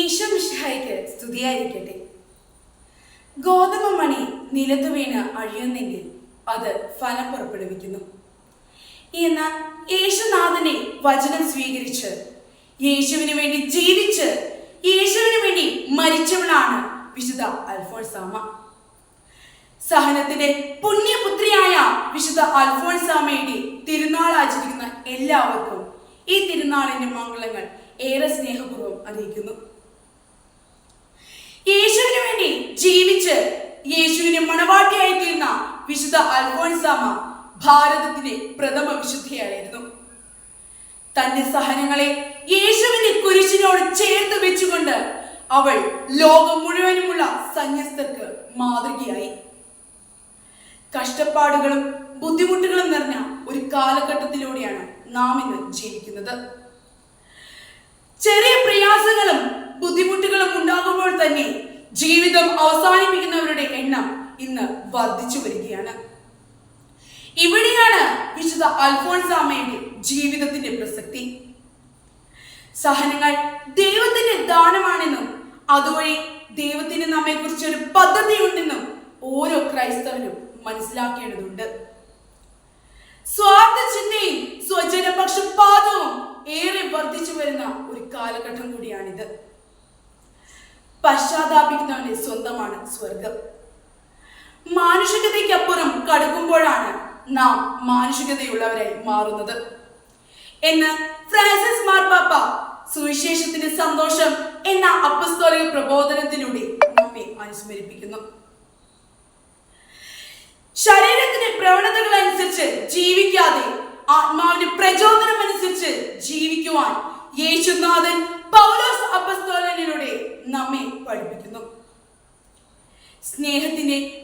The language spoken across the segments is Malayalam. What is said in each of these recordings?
ഈശോ മിഷായിക്ക് സ്തുതിയായിരിക്കട്ടെ. ഗോതമ്പ മണി നിലത്തു വീണ് അഴിയുന്നെങ്കിൽ അത് ഫലം പുറപ്പെടുവിക്കുന്നു. എന്നാൽ യേശുനാഥനെ വചനം സ്വീകരിച്ച് യേശുവിന് വേണ്ടി ജീവിച്ച് യേശുവിന് വേണ്ടി മരിച്ചവളാണ് വിശുദ്ധ അൽഫോൺസാമ സഹനത്തിന്റെ പുണ്യപുത്രിയായ വിശുദ്ധ അൽഫോൺസാമയുടെ തിരുനാൾ ആചരിക്കുന്ന എല്ലാവർക്കും ഈ തിരുനാളിന്റെ മംഗളങ്ങൾ ഏറെ സ്നേഹപൂർവം അറിയിക്കുന്നു യേശുവിന് വേണ്ടി യേശുവിനെ മണവാട്ടിയായി തീർന്ന വിശുദ്ധ അൽഫോൺസാമ ഭാരതത്തിലെ പ്രഥമ വിശുദ്ധിയായിരുന്നു. തന്റെ സഹനങ്ങളെ യേശുവിന്റെ കുരിശിനോട് ചേർത്ത് വെച്ചുകൊണ്ട് അവൾ ലോകം മുഴുവനുമുള്ള സന്യസ്തർക്ക് മാതൃകയായി. കഷ്ടപ്പാടുകളും ബുദ്ധിമുട്ടുകളും നിറഞ്ഞ ഒരു കാലഘട്ടത്തിലൂടെയാണ് നാം ഇന്ന് ജീവിക്കുന്നത്. ചെറിയ പ്രയാസങ്ങളും ബുദ്ധിമുട്ടുകളും ഉണ്ടാകുമ്പോൾ തന്നെ ജീവിതം ഇന്ന് വർദ്ധിച്ചു വരികയാണ്. ഇവിടെയാണ് വിശുദ്ധ അൽഫോൺസാമയുടെ ജീവിതത്തിന്റെ പ്രസക്തി. സഹനങ്ങൾ ദൈവത്തിന്റെ ദാനമാണെന്നും അതുവഴി ദൈവത്തിന് നമ്മെ കുറിച്ച് ഒരു പദ്ധതി ഉണ്ടെന്നും ഓരോ ക്രൈസ്തവനും മനസ്സിലാക്കേണ്ടതുണ്ട്. സ്വാർത്ഥ ചിന്തയും സ്വജനപക്ഷപാതവും ഏറെ വർദ്ധിച്ചു വരുന്ന ഒരു കാലഘട്ടം കൂടിയാണിത്. പശ്ചാത്താപിക്കുന്നവന്റെ സ്വന്തമാണ് സ്വർഗം മാനുഷികതയ്ക്കപ്പുറം കടക്കുമ്പോഴാണ് നാം മാനുഷികതയുള്ളവരായി മാറുന്നത്. എന്ന് ഫ്രാൻസിസ് മാർപ്പാപ്പ സുവിശേഷത്തിന്റെ സന്തോഷം എന്ന അപ്പസ്തോലിക പ്രബോധനത്തിലൂടെ നമ്മെ അനുസ്മരിപ്പിക്കുന്നു. ശരീരത്തിന്റെ പ്രവണതകൾ അനുസരിച്ച് ജീവിക്കാതെ ആത്മാവിന്റെ പ്രചോദനം അനുസരിച്ച് ജീവിക്കുവാൻ യേശുനാഥൻ പൗലോസ് അപ്പസ്തോലനിലൂടെ നമ്മെ പഠിപ്പിക്കുന്നു. സ്നേഹത്തിന്റെ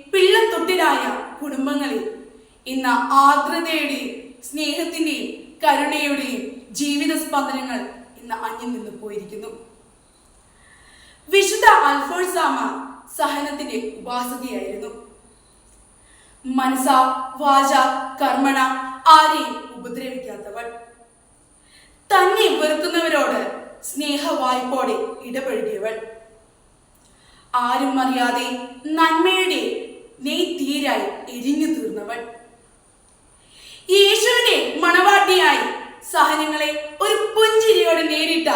പിള്ളത്തൊട്ടിലായ കുടുംബങ്ങളിൽ ഇന്ന് ആർദ്രതയുടെയും സ്നേഹത്തിന്റെയും കരുണയുടെയും ജീവിത സ്പന്ദനങ്ങൾ ഇന്ന് അന്യം നിന്ന് പോയിരിക്കുന്നു. വിശുദ്ധ അൽഫോഴ്സാമ സഹനത്തിന്റെ ഉപാസകയായിരുന്നു. മനസ വാച കർമ്മണ ആരെയും ഉപദ്രവിക്കാത്തവൾ. തന്നെ വെറുക്കുന്നവരോട് സ്നേഹവായ്പോടെ ഇടപഴകിയവൾ. ആരും അറിയാതെ നന്മയുടെ എരിഞ്ഞു തീർന്നവൾ യേശുവിനെ മണവാട്ടിയായി. സഹനങ്ങളെ ഒരു പുഞ്ചിരിയോടെ നേരിട്ട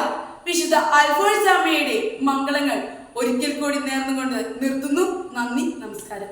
വിശുദ്ധ അൽഫോഴ്സാമയുടെ മംഗളങ്ങൾ ഒരിക്കൽ കൂടി നേർന്നുകൊണ്ട് നിർത്തുന്നു. നന്ദി നമസ്കാരം.